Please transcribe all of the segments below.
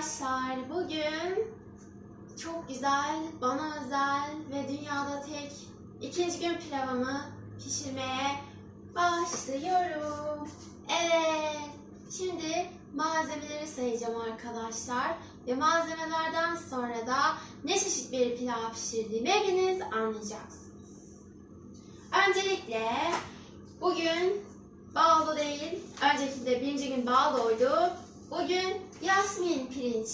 arkadaşlar. Bugün çok güzel, bana özel ve dünyada tek ikinci gün pilavımı pişirmeye başlıyorum. Evet. Şimdi malzemeleri sayacağım arkadaşlar. Ve malzemelerden sonra da ne çeşit bir pilav pişirdiğimi hepiniz anlayacaksınız. Öncelikle bugün baldo değil, önceki de birinci gün baldoydu. Bugün Yasmin pirinç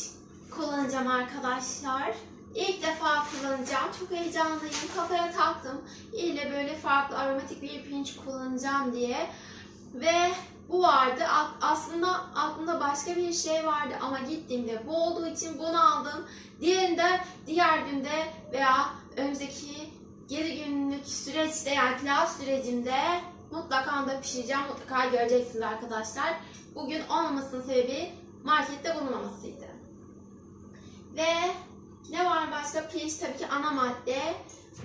kullanacağım arkadaşlar. İlk defa kullanacağım. Çok heyecanlıyım. Kafaya taktım. İlle böyle farklı aromatik bir pirinç kullanacağım diye. Ve bu vardı. Aslında aklımda başka bir şey vardı ama gittiğimde bu olduğu için bunu aldım. Diğerini de diğer günde veya önümüzdeki 7 günlük süreçte yani pilav sürecimde mutlaka da pişireceğim. Mutlaka göreceksiniz arkadaşlar. Bugün olmamasının sebebi markette bulunmamasıydı. Ve ne var başka? Pirinç tabii ki ana madde.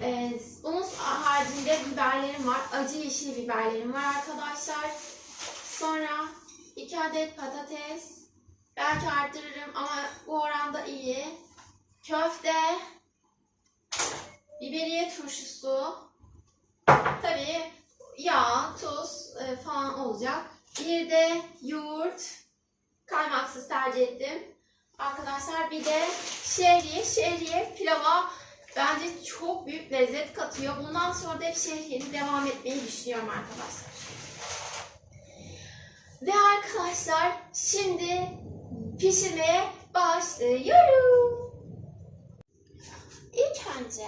Ee, bunun haricinde biberlerim var. Acı yeşil biberlerim var arkadaşlar. Sonra 2 adet patates. Belki arttırırım ama bu oranda iyi. Köfte. Biberiye turşusu. Tabii yağ, tuz e, falan olacak. Bir de yoğurt. Kaymaksız tercih ettim. Arkadaşlar bir de şehriye. Şehriye pilava bence çok büyük lezzet katıyor. Bundan sonra da hep şehriyeli devam etmeyi düşünüyorum arkadaşlar. Ve arkadaşlar şimdi pişirmeye başlıyorum. İlk önce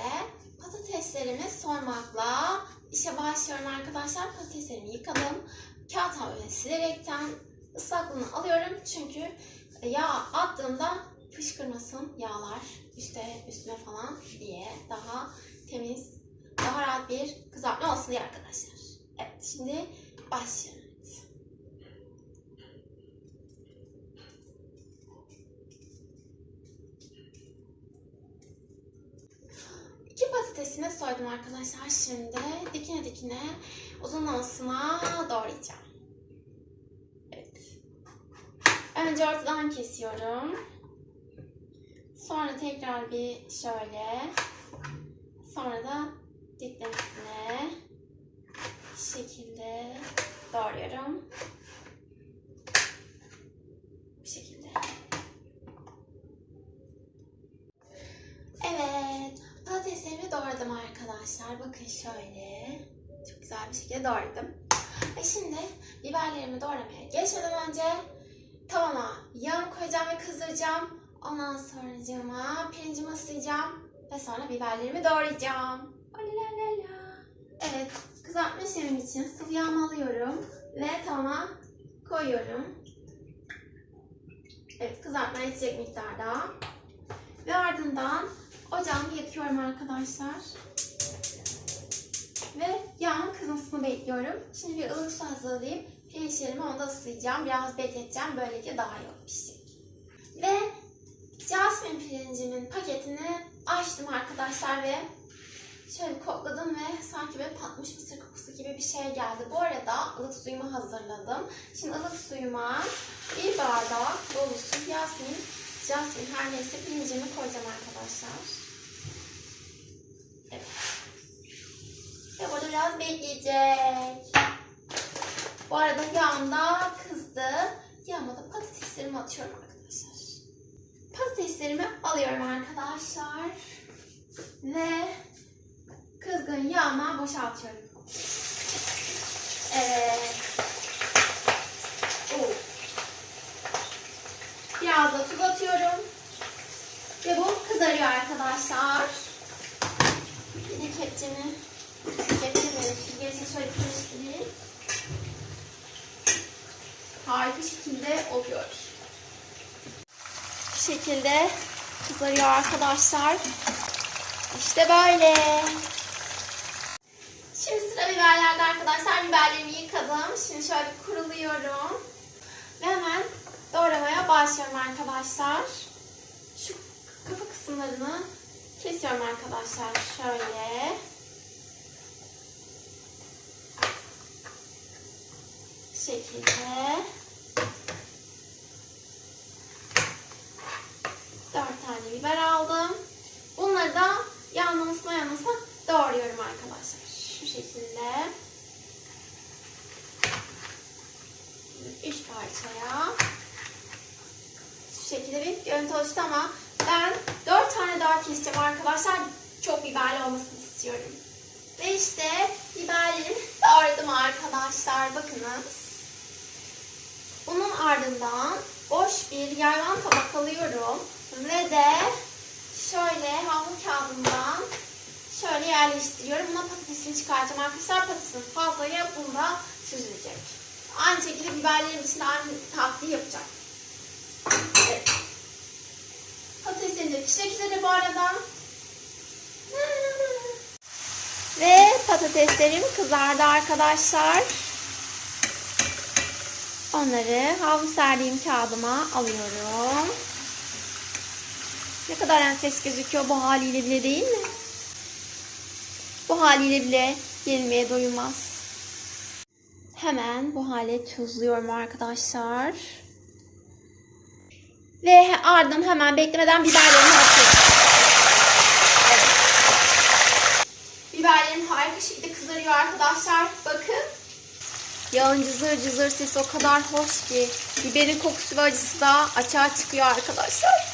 patateslerimi soymakla işe başlıyorum arkadaşlar. Patateslerimi yıkadım. Kağıt havlu silerekten ıslaklığını alıyorum. Çünkü yağ attığımda fışkırmasın yağlar işte üstüne falan diye daha temiz, daha rahat bir kızartma olsun diye arkadaşlar. Evet şimdi başlıyorum. İki patatesini soydum arkadaşlar. Şimdi dikine dikine uzunlamasına doğrayacağım. Evet. Önce ortadan kesiyorum. Sonra tekrar bir şöyle. Sonra da diklemesine şekilde doğruyorum. Bu şekilde. Evet. Patateslerimi doğradım arkadaşlar. Bakın şöyle. Çok güzel bir şekilde doğradım. Ve şimdi biberlerimi doğramaya geçmeden önce tavama yağ koyacağım ve kızdıracağım. Ondan sonra pirincimi ıslayacağım. Ve sonra biberlerimi doğrayacağım. Olalalala. Evet. Kızartma işlemim için sıvı yağımı alıyorum. Ve tavama koyuyorum. Evet kızartmaya yetecek miktarda. Ve ardından ocağımı yakıyorum arkadaşlar. Ve yağın kızmasını bekliyorum. Şimdi bir ılık su hazırlayıp pirinçlerimi onda ıslayacağım. Biraz bekleteceğim. Böylece daha iyi pişecek. Ve Jasmine pirincimin paketini açtım arkadaşlar ve şöyle kokladım ve sanki böyle patmış mısır kokusu gibi bir şey geldi. Bu arada ılık suyumu hazırladım. Şimdi ılık suyuma bir bardak dolusu Jasmine Jasmine her neyse pirincimi koyacağım arkadaşlar. Ve burada biraz bekleyecek. Bu arada yağım da kızdı. Yağıma da patateslerimi atıyorum arkadaşlar. Patateslerimi alıyorum arkadaşlar. Ve kızgın yağıma boşaltıyorum. Evet. Oo. Biraz da tuz atıyorum. Ve bu kızarıyor arkadaşlar. Bir de kepçemi getirmedim. Gerisi şöyle karıştırayım. Harika şekilde oluyor. Bu şekilde kızarıyor arkadaşlar. İşte böyle. Şimdi sıra biberlerde arkadaşlar. Biberlerimi yıkadım. Şimdi şöyle bir kuruluyorum. Ve hemen doğramaya başlıyorum arkadaşlar. Şu kafa kısımlarını kesiyorum arkadaşlar. Şöyle. Şekilde. biber aldım. Bunları da yanlamasına yanlasa doğruyorum arkadaşlar. Şu şekilde. Üç parçaya. Şu şekilde bir görüntü oluştu ama ben dört tane daha keseceğim arkadaşlar. Çok biberli olmasını istiyorum. Ve işte biberlerimi doğradım arkadaşlar. Bakınız. Bunun ardından boş bir yayvan tabak alıyorum. Ve de şöyle havlu kağıdından şöyle yerleştiriyorum. Buna patatesini çıkartacağım arkadaşlar. Patatesin fazlaya bunda süzülecek. Aynı şekilde biberlerin içinde aynı taktiği yapacağım. Evet. Patateslerim de bu arada. Ve patateslerim kızardı arkadaşlar. Onları havlu serdiğim kağıdıma alıyorum. Ne kadar enfes gözüküyor bu haliyle bile değil mi? Bu haliyle bile yenmeye doyulmaz. Hemen bu hale tuzluyorum arkadaşlar. Ve ardından hemen beklemeden biberlerimi atıyorum. Evet. Biberlerim harika şekilde kızarıyor arkadaşlar. Yağın cızır cızır sesi o kadar hoş ki. Biberin kokusu ve acısı da açığa çıkıyor arkadaşlar.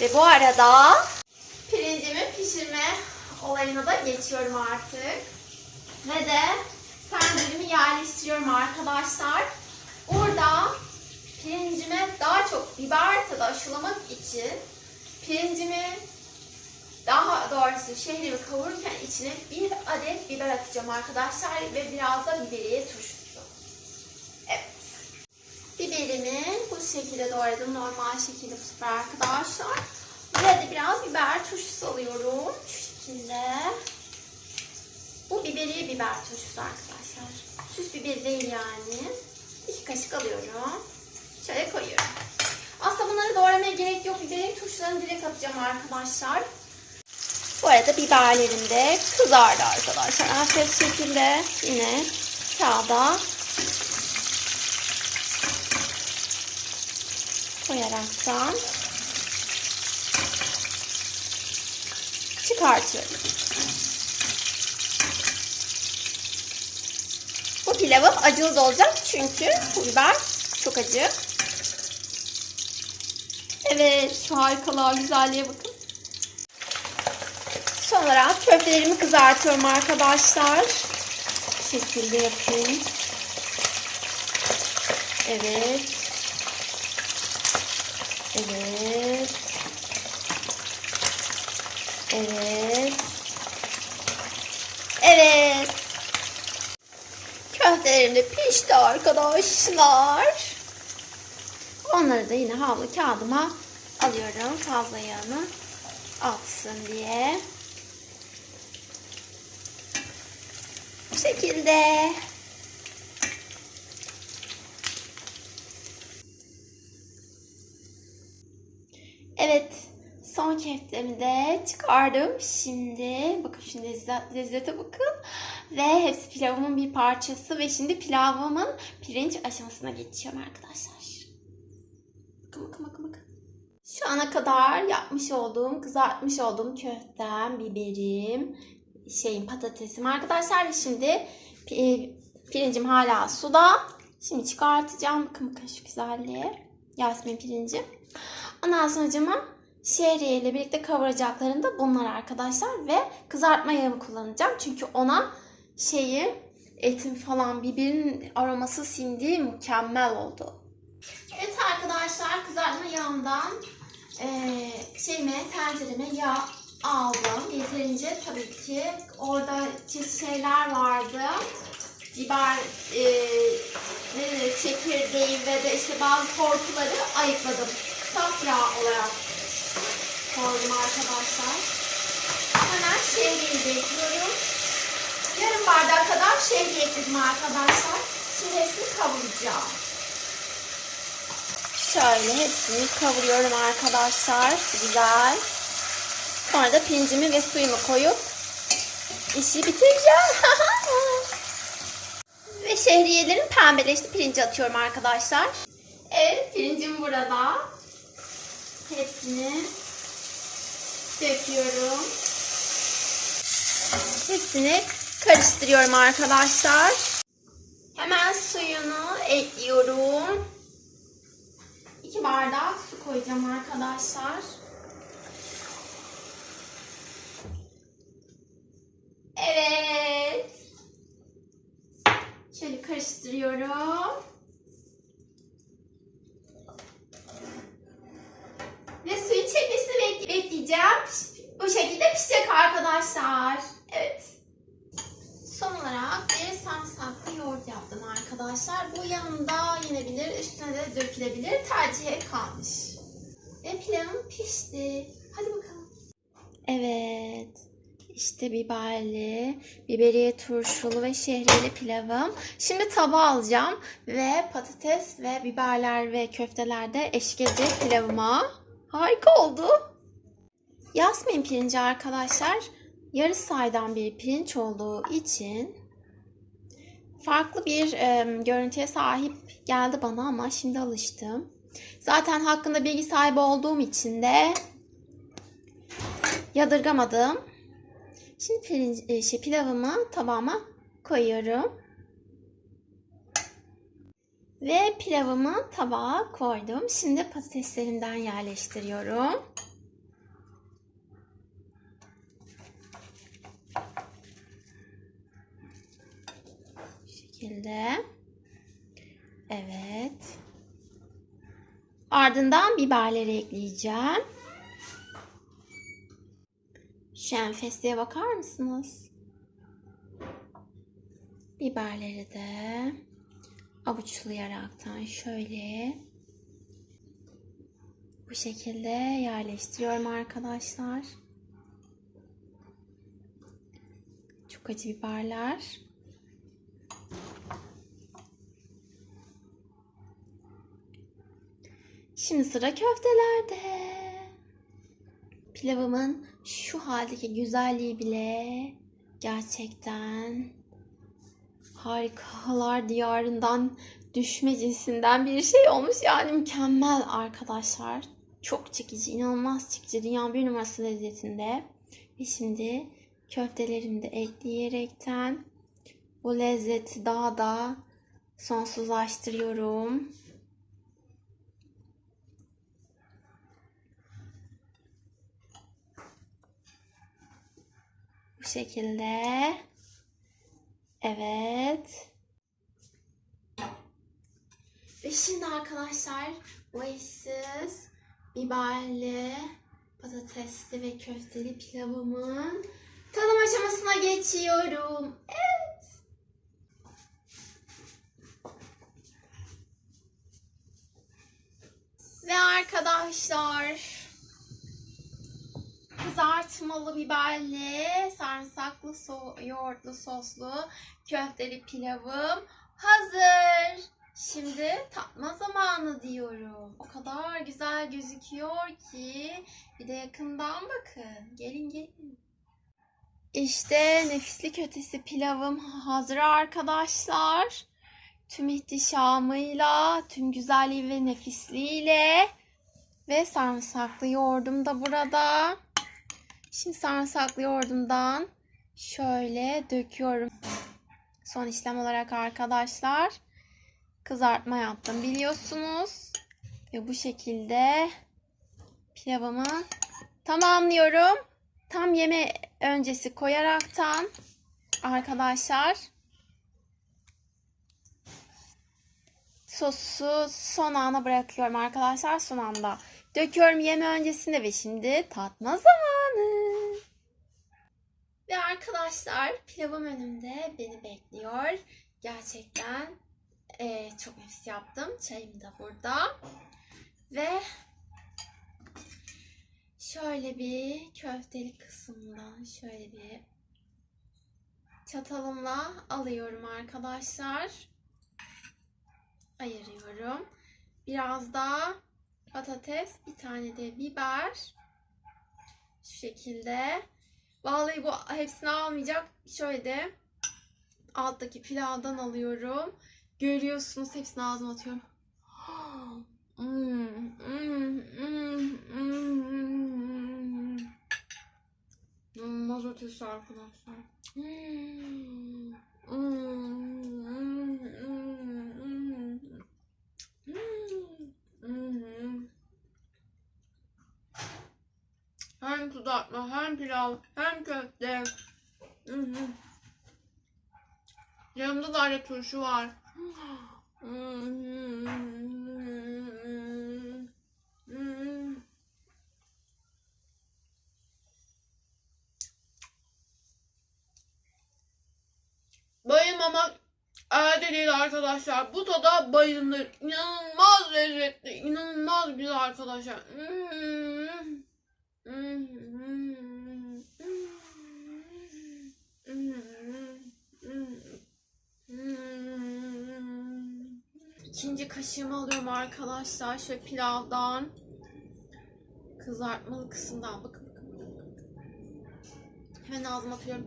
Ve bu arada pirincimi pişirme olayına da geçiyorum artık. Ve de tenceremi yerleştiriyorum arkadaşlar. Burada pirincime daha çok biber tadı aşılamak için pirincimi daha doğrusu şehrimi kavururken içine bir adet biber atacağım arkadaşlar ve biraz da biberiye turşusu. Evet. Biberimi bu şekilde doğradım. Normal şekilde bu sefer arkadaşlar. Ve de biraz biber turşusu alıyorum. Şu şekilde. Bu biberiye biber turşusu arkadaşlar. Süs biberi değil yani. İki kaşık alıyorum. Şöyle koyuyorum. Aslında bunları doğramaya gerek yok. Biberin turşularını direkt atacağım arkadaşlar. Bu arada biberlerim de kızardı arkadaşlar. Enfes şekilde yine kağıda koyaraktan çıkartıyorum. Bu pilavım acılı da olacak çünkü bu biber çok acı. Evet şu harikalığa güzelliğe bakın. Son olarak köftelerimi kızartıyorum arkadaşlar. Bu şekilde yapayım. Evet. Evet. Evet. Evet. Köftelerim de pişti arkadaşlar. Onları da yine havlu kağıdıma alıyorum fazla yağını atsın diye. Bu şekilde. Evet. Son köftemi de çıkardım. Şimdi bakın şu lezzet, lezzete bakın. Ve hepsi pilavımın bir parçası. Ve şimdi pilavımın pirinç aşamasına geçiyorum arkadaşlar. Bakın bakın bakın bakın. Şu ana kadar yapmış olduğum, kızartmış olduğum köftem, biberim, şeyim patatesim arkadaşlar. Şimdi pi- pirincim hala suda. Şimdi çıkartacağım. Bakın bakın şu güzelliğe. Yasmin pirinci. Ondan sonra şehriye ile birlikte kavuracaklarım da bunlar arkadaşlar. Ve kızartma yağımı kullanacağım. Çünkü ona şeyi etin falan biberin aroması sindi. Mükemmel oldu. Evet arkadaşlar kızartma yağından eee şeyime tencereme yağ aldım. Yeterince tabii ki. Orada çeşitli şeyler vardı. Biber, eee ne çekirdeği ve de işte bazı tortuları ayıkladım. Saf yağ olarak koydum arkadaşlar. Hemen şehriyeyi de ekliyorum. Yarım bardak kadar şehriye ekledim arkadaşlar. Şimdi hepsini kavuracağım. Şöyle hepsini kavuruyorum arkadaşlar. Güzel. Sonra da pirincimi ve suyumu koyup işi bitireceğim. ve şehriyelerim pembeleşti. Pirinci atıyorum arkadaşlar. Evet pirincim burada. hepsini döküyorum. Hepsini karıştırıyorum arkadaşlar. Hemen suyunu ekliyorum. 2 bardak su koyacağım arkadaşlar. Evet. Şöyle karıştırıyorum. Ve suyu çekmesini bekle- bekleyeceğim. Bu şekilde pişecek arkadaşlar. Evet. Son olarak bir sarımsaklı yoğurt yaptım arkadaşlar. Bu yanında yenebilir, üstüne de dökülebilir. Tercihe kalmış. Ve pilavım pişti. Hadi bakalım. Evet. İşte biberli, biberiye turşulu ve şehriyeli pilavım. Şimdi tava alacağım ve patates ve biberler ve köfteler de eşlik edecek pilavıma. Harika oldu. Yasmin pirinci arkadaşlar yarı saydan bir pirinç olduğu için farklı bir e, görüntüye sahip geldi bana ama şimdi alıştım. Zaten hakkında bilgi sahibi olduğum için de yadırgamadım. Şimdi pirinç, e, şey, pilavımı tabağıma koyuyorum. Ve pilavımı tabağa koydum. Şimdi patateslerimden yerleştiriyorum. Bu şekilde. Evet. Ardından biberleri ekleyeceğim. Şu enfesliğe bakar mısınız? Biberleri de avuçlayaraktan şöyle bu şekilde yerleştiriyorum arkadaşlar. Çok acı biberler. Şimdi sıra köftelerde. Pilavımın şu haldeki güzelliği bile gerçekten harikalar diyarından düşme cinsinden bir şey olmuş. Yani mükemmel arkadaşlar. Çok çekici, inanılmaz çekici. Dünyanın bir numarası lezzetinde. Ve şimdi köftelerimi de ekleyerekten bu lezzeti daha da sonsuzlaştırıyorum. Şekilde. Evet. Ve şimdi arkadaşlar eşsiz biberli, patatesli ve köfteli pilavımın tadım aşamasına geçiyorum. Evet. Ve arkadaşlar kızartmalı biberli, sarımsaklı, so- yoğurtlu soslu köfteli pilavım hazır. Şimdi tatma zamanı diyorum. O kadar güzel gözüküyor ki. Bir de yakından bakın. Gelin gelin. İşte nefisli kötesi pilavım hazır arkadaşlar. Tüm ihtişamıyla, tüm güzelliği ve nefisliğiyle. Ve sarımsaklı yoğurdum da burada. Şimdi sarımsaklı yoğurdumdan şöyle döküyorum. Son işlem olarak arkadaşlar kızartma yaptım biliyorsunuz. Ve bu şekilde pilavımı tamamlıyorum. Tam yeme öncesi koyaraktan arkadaşlar sosu son ana bırakıyorum arkadaşlar son anda. Döküyorum yeme öncesinde ve şimdi tatma zamanı. Ve arkadaşlar pilavım önümde beni bekliyor. Gerçekten eee, çok nefis yaptım. Çayım da burada. Ve şöyle bir köfteli kısımdan şöyle bir çatalımla alıyorum arkadaşlar. Ayırıyorum. Biraz da patates, bir tane de biber. Şu şekilde. Vallahi bu hepsini almayacak. Şöyle de alttaki pilavdan alıyorum. Görüyorsunuz hepsini ağzıma atıyorum. Mm, mm, mm, mm, mm. Mazot arkadaşlar. Mm, mm. Hem kızartma, hem pilav, hem köfte. Hmm. Yanımda da ayrı turşu var. Hmm. Hmm. Bayılmamak elde değil arkadaşlar. Bu tada bayılır. İnanılmaz lezzetli. inanılmaz güzel arkadaşlar. Hmm. İkinci kaşığımı alıyorum arkadaşlar. Şöyle pilavdan. Kızartmalı kısımdan. Bakın. Hemen ağzıma atıyorum.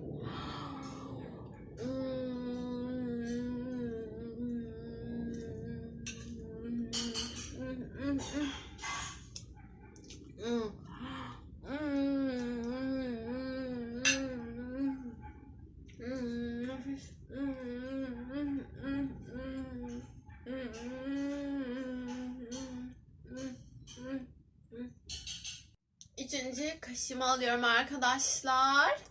Kaşığımı alıyorum arkadaşlar.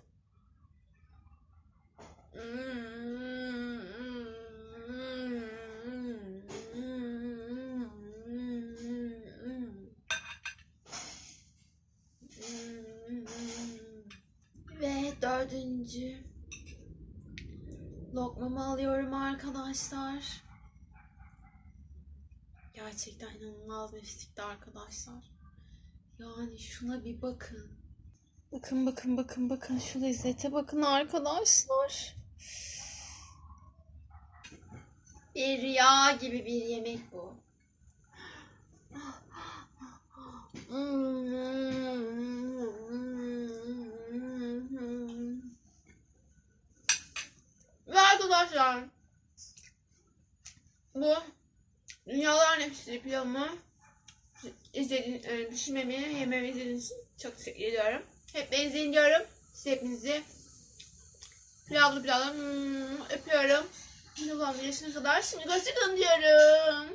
Ve dördüncü lokmamı alıyorum arkadaşlar. Gerçekten inanılmaz nefislikti arkadaşlar. Yani şuna bir bakın. Bakın bakın bakın bakın şu lezzete bakın arkadaşlar. Bir rüya gibi bir yemek bu. Ve arkadaşlar bu dünyalar nefisli pilavımı izlediğiniz, e, pişirmemi, yememi izlediğiniz için çok teşekkür ediyorum. Hep benzeyin diyorum. Size hepinizi pilavlı pilavlı hmm, öpüyorum. Pilavlı yaşına kadar şimdi hoşçakalın diyorum.